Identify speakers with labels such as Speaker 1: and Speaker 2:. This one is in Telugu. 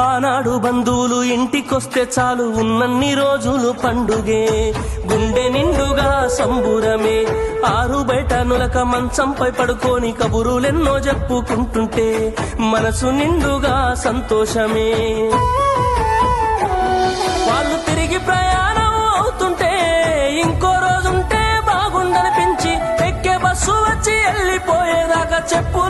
Speaker 1: ఆనాడు బంధువులు ఇంటికొస్తే చాలు ఉన్నన్ని రోజులు పండుగే. గుండె నిండుగా సంబురమే. ఆరు బయట నులక మంచంపై పడుకొని కబురులెన్నో చెప్పుకుంటుంటే మనసు నిండుగా సంతోషమే. వాళ్ళు తిరిగి ప్రయాణం అవుతుంటే ఇంకో రోజుంటే బాగుండనిపించి ఎక్కే బస్సు వచ్చి వెళ్ళిపోయేదాకా చెప్పు